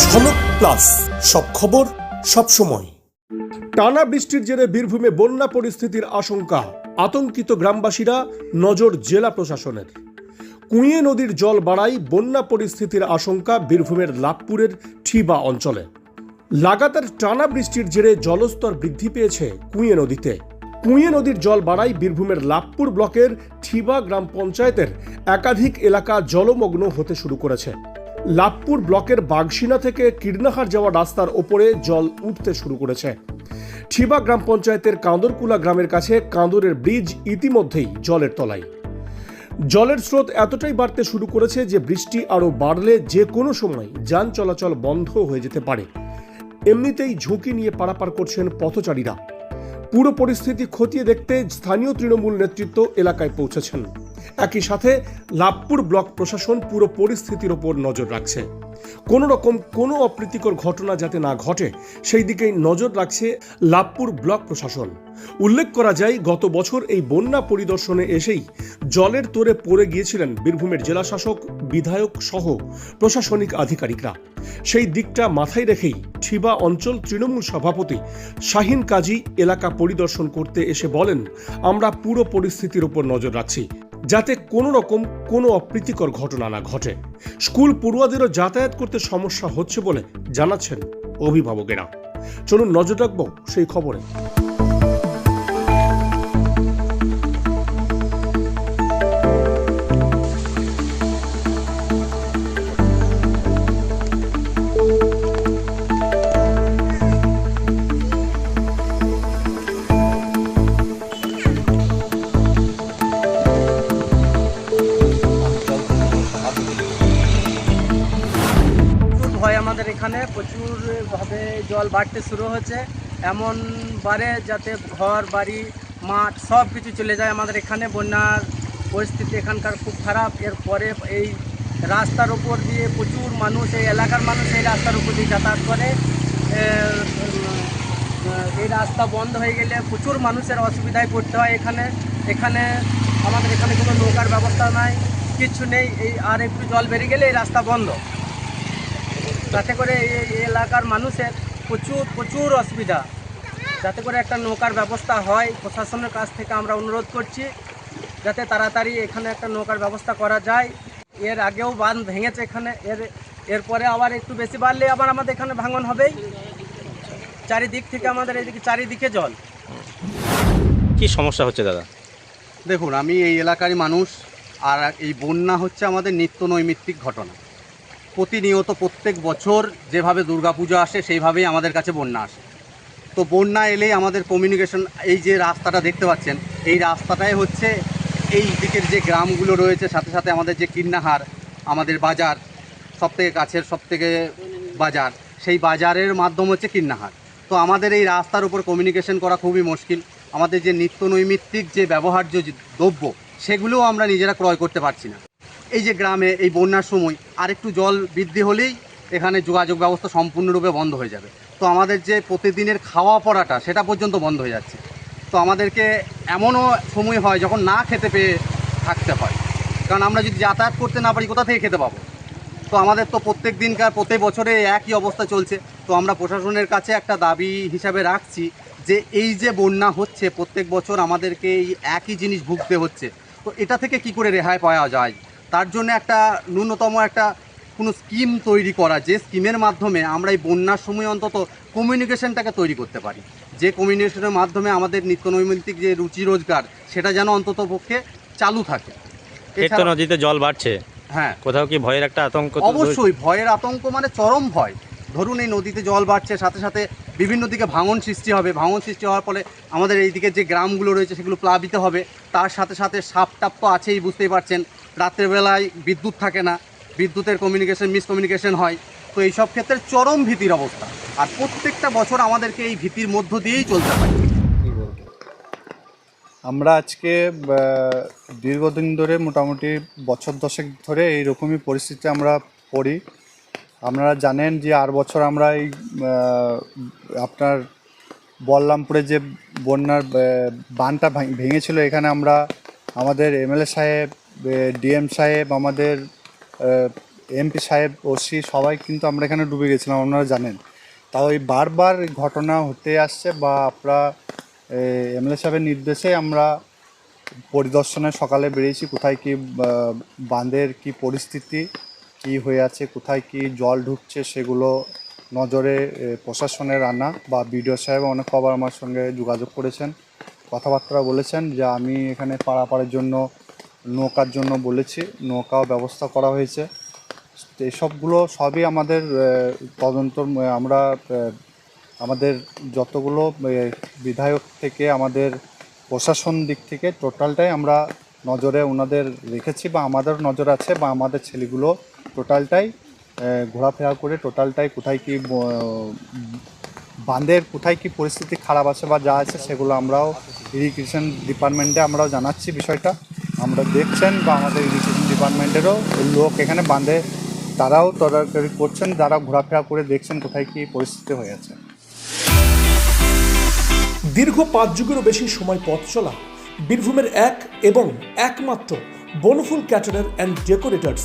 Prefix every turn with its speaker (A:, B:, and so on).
A: ঝলক প্লাস, সব খবর, সব সময়। টানা বৃষ্টির জেরে বীরভূমে বন্যা পরিস্থিতির আশঙ্কা, আতঙ্কিত গ্রামবাসীরা নজর জেলা প্রশাসনের। কুঁয়ে নদীর জল বাড়ায় বন্যা পরিস্থিতির আশঙ্কা বীরভূমের লাভপুরের ঠিবা অঞ্চলে। লাগাতার টানা বৃষ্টির জেরে জলস্তর বৃদ্ধি পেয়েছে কুঁয়ে নদীতে। কুঁয়ে নদীর জল বাড়ায় বীরভূমের লাভপুর ব্লকের ঠিবা গ্রাম পঞ্চায়েতের একাধিক এলাকা জলমগ্ন হতে শুরু করেছে। লাভপুর ব্লকের বাগসিনা থেকে কীর্ণাহার যাওয়া রাস্তার ওপরে জল উঠতে শুরু করেছে। ঠিবা গ্রাম পঞ্চায়েতের কাঁদরকুলা গ্রামের কাছে কাঁদরের ব্রিজ ইতিমধ্যেই জলের তলায়। জলের স্রোত এতটাই বাড়তে শুরু করেছে যে বৃষ্টি আরও বাড়লে যে কোনো সময় যান চলাচল বন্ধ হয়ে যেতে পারে। এমনিতেই ঝুঁকি নিয়ে পারাপার করছেন পথচারীরা। পুরো পরিস্থিতি খতিয়ে দেখতে স্থানীয় তৃণমূল নেতৃত্ব এলাকায় পৌঁছেছেন। একই সাথে লাভপুর ব্লক প্রশাসন পুরো পরিস্থিতির ওপর নজর রাখছে। কোনো রকম কোনো অপ্রীতিকর ঘটনা যাতে না ঘটে, সেই দিকেই নজর রাখছে লাভপুর ব্লক প্রশাসন। উল্লেখ করা যায়, গত বছর এই বন্যা পরিদর্শনে এসেই জলের তোরে পড়ে গিয়েছিলেন বীরভূমের জেলাশাসক বিধায়ক সহ প্রশাসনিক আধিকারিকরা। সেই দিকটা মাথায় রেখেই ঠিবা অঞ্চল তৃণমূল সভাপতি শাহিন কাজী এলাকা পরিদর্শন করতে এসে বলেন, আমরা পুরো পরিস্থিতির উপর নজর রাখছি। যাতে কোনো রকম কোনো অপ্রীতিকর ঘটনা না ঘটে। স্কুল পড়ুয়াদেরও যাতায়াত করতে সমস্যা হচ্ছে বলে জানাচ্ছেন অভিভাবকেরা। চলুন নজর রাখব সেই খবরে।
B: এখানে প্রচুর ভাবে জল বাড়তে শুরু হয়েছে। এমন বারে যাতে ঘর, বাড়ি, মাঠ সব কিছু চলে যায় আমাদের এখানে। বন্যার পরিস্থিতি এখানকার খুব খারাপ। এরপরে এই রাস্তার উপর দিয়ে প্রচুর মানুষ, এই এলাকার মানুষ এই রাস্তার উপর দিয়ে যাতায়াত করে। এই রাস্তা বন্ধ হয়ে গেলে প্রচুর মানুষের অসুবিধায় পড়তে হয় এখানে। এখানে আমাদের এখানে কোনো নৌকার ব্যবস্থা নাই কিচ্ছু নেই। এই আর একটু জল বেরিয়ে গেলে এই রাস্তা বন্ধ। যাতে করে এই এই এলাকার মানুষের প্রচুর প্রচুর অসুবিধা। যাতে করে একটা নৌকার ব্যবস্থা হয় প্রশাসনের কাছ থেকে আমরা অনুরোধ করছি যাতে তাড়াতাড়ি এখানে একটা নৌকার ব্যবস্থা করা যায়। এর আগেও বাঁধ ভেঙেছে এখানে এর এরপরে আবার একটু বেশি বাড়লে আবার আমাদের এখানে ভাঙন হবেই। চারিদিক থেকে আমাদের এদিকে চারিদিকে জল।
C: কি সমস্যা হচ্ছে দাদা?
D: দেখুন আমি এই এলাকারই মানুষ আর এই বন্যা হচ্ছে আমাদের নিত্য নৈমিত্তিক ঘটনা। প্রতিনিয়ত প্রত্যেক বছর যেভাবে দুর্গাপুজো আসে, সেইভাবেই আমাদের কাছে বন্যা আসে। তো বন্যা এলেই আমাদের কমিউনিকেশন এই যে রাস্তাটা দেখতে পাচ্ছেন, এই রাস্তাটাই হচ্ছে এই দিকের যে গ্রামগুলো রয়েছে, সাথে সাথে আমাদের যে কিন্নাহার, আমাদের বাজার সব থেকে কাছের সব থেকে বাজার, সেই বাজারের মাধ্যম হচ্ছে কিন্নাহার। তো আমাদের এই রাস্তার উপর কমিউনিকেশন করা খুবই মুশকিল। আমাদের যে নিত্য নৈমিত্তিক যে ব্যবহার্য দ্রব্য, সেগুলোও আমরা নিজেরা ক্রয় করতে পারছি না। এই যে গ্রামে এই বন্যার সময় আরেকটু জল বৃদ্ধি হলেই এখানে যোগাযোগ ব্যবস্থা সম্পূর্ণরূপে বন্ধ হয়ে যাবে। তো আমাদের যে প্রতিদিনের খাওয়া পড়াটা সেটা পর্যন্ত বন্ধ হয়ে যাচ্ছে। তো আমাদেরকে এমনও সময় হয় যখন না খেতে পেয়ে থাকতে হয়। কারণ আমরা যদি যাতায়াত করতে না পারি কোথা থেকে খেতে পাবো? তো আমাদের তো প্রত্যেক দিনকার, প্রত্যেক বছরে একই অবস্থা চলছে। তো আমরা প্রশাসনের কাছে একটা দাবি হিসাবে রাখছি যে এই যে বন্যা হচ্ছে, প্রত্যেক বছর আমাদেরকে এই একই জিনিস ভুগতে হচ্ছে। তো এটা থেকে কি করে রেহাই পাওয়া যায়? তার জন্য একটা ন্যূনতম একটা কোনো স্কিম তৈরি করা যে স্কিমের মাধ্যমে আমরা এই বন্যার সময় অন্তত কমিউনিকেশনটাকে তৈরি করতে পারি। যে কমিউনিকেশনের মাধ্যমে আমাদের নিত্য নৈমিত্তিক যে রুচি রোজগার সেটা যেন অন্তত পক্ষে চালু থাকে।
C: তো নদীতে জল বাড়ছে।
D: হ্যাঁ।
C: কোথাও কি ভয়ের একটা আতঙ্ক
D: অবশ্যই ভয়ের আতঙ্ক মানে চরম ভয়। ধরুন এই নদীতে জল বাড়ছে সাথে সাথে বিভিন্ন দিকে ভাঙন সৃষ্টি হবে। ভাঙন সৃষ্টি হওয়ার ফলে আমাদের এইদিকে যে গ্রামগুলো রয়েছে সেগুলো প্লাবিত হবে। তার সাথে সাথে সাপ টাপ তো আছেই, বুঝতেই পারছেন। রাত্রেবেলায় বিদ্যুৎ থাকে না, বিদ্যুতের কমিউনিকেশন মিসকমিউনিকেশন হয়। তো এই সব ক্ষেত্রে চরম ভীতির অবস্থা। আর প্রত্যেকটা বছর আমাদেরকে এই ভীতির মধ্য দিয়েই চলতে হয়।
E: আমরা আজকে দীর্ঘদিন ধরে মোটামুটি বছর দশেক ধরে এইরকমই পরিস্থিতি আমরা পড়ি। আপনারা জানেন যে আর বছর আমরা এই আপনার বলরামপুরে যে বন্যার বানটা ভাঙ- ভেঙেছিল, এখানে আমরা আমাদের এমএলএ সাহেব ডিএম সাহেব, আমাদের এমপি সাহেব, ওসি সবাই কিন্তু আমরা এখানে ডুবে গেছিলাম, আপনারা জানেন। তাও এই বারবার ঘটনা হতে আসছে বা আপনারা এমএলএ সাহেবের নির্দেশে আমরা পরিদর্শনে সকালে বেরিয়েছি, কোথায় কি বাঁধের কি পরিস্থিতি, কি হয়ে আছে, কোথায় কি জল ঢুকছে, সেগুলো নজরে প্রশাসনের আনা বা বিডিও সাহেব অনেক কবার আমার সঙ্গে যোগাযোগ করেছেন, কথাবার্তা বলেছেন যে আমি এখানে পারাপারের জন্য, নৌকার জন্য বলেছি, নৌকাও ব্যবস্থা করা হয়েছে। এসবগুলো সবই আমাদের তদন্ত আমরা আমাদের যতগুলো বিধায়ক থেকে আমাদের প্রশাসন দিক থেকে টোটালটাই আমরা নজরে ওনাদের রেখেছি বা আমাদের নজর আছে বা আমাদের ছেলেগুলো টোটালটাই ঘোরাফেরা করে টোটালটাই কোথায় কি বাঁধের কোথায় কি পরিস্থিতি খারাপ আছে বা যা আছে সেগুলো আমরাও ইরিগেশন ডিপার্টমেন্টে আমরাও জানাচ্ছি বিষয়টা। আমরা দেখছেন বা আমাদের ইরিগেশন ডিপার্টমেন্টেরও লোক এখানে বাঁধে, তারাও তদারকি করছেন যারা ঘোরাফেরা করে দেখছেন কোথায় কি পরিস্থিতি হয়ে আছে।
A: দীর্ঘ পাঁচ যুগেরও বেশি সময় পথ চলা, বীরভূমের এক এবং একমাত্র বনফুল ক্যাটারার অ্যান্ড ডেকোরেটার্স